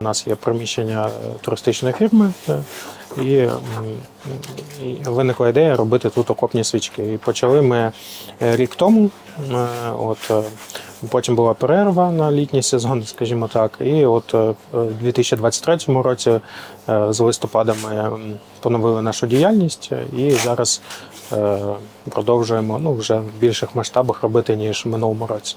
нас є приміщення е, туристичної фірми, е, і, виникла ідея робити тут окопні свічки. І почали ми е, рік тому. От, потім була перерва на літній сезон, скажімо так. І от в 2023 році з листопада ми поновили нашу діяльність і зараз продовжуємо ну, вже в більших масштабах робити, ніж в минулому році.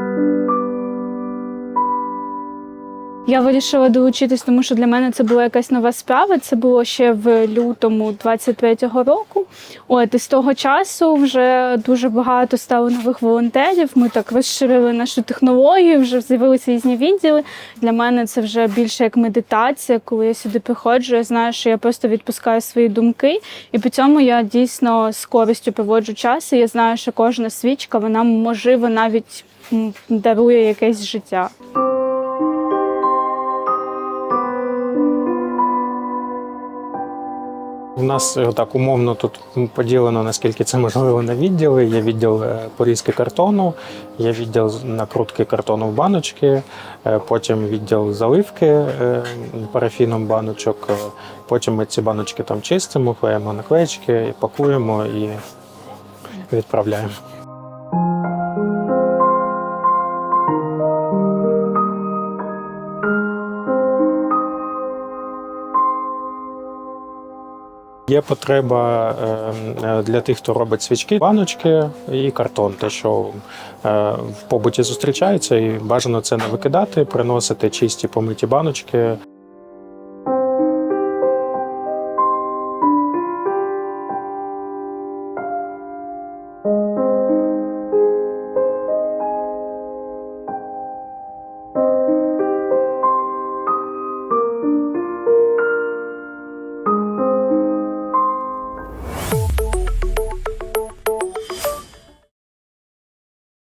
Я вирішила долучитись, тому що для мене це була якась нова справа. Це було ще в лютому 23-го року. От і з того часу вже дуже багато стало нових волонтерів. Ми так розширили нашу технологію, вже з'явилися різні відділи. Для мене це вже більше як медитація. Коли я сюди приходжу, я знаю, що я просто відпускаю свої думки, і по цьому я дійсно з користю проводжу час. І я знаю, що кожна свічка вона можливо навіть дарує якесь життя. У нас е, так умовно тут поділено, наскільки це можливо на відділи. Є відділ е, порізки картону, є відділ накрутки картону в баночки, е, потім відділ заливки парафіном баночок. Потім ми ці баночки там чистимо, клеїмо наклеєчки, пакуємо і відправляємо. Є потреба е, е, для тих, хто робить свічки, баночки і картон, те, що е, в побуті зустрічається, і бажано це не викидати, приносити чисті помиті баночки.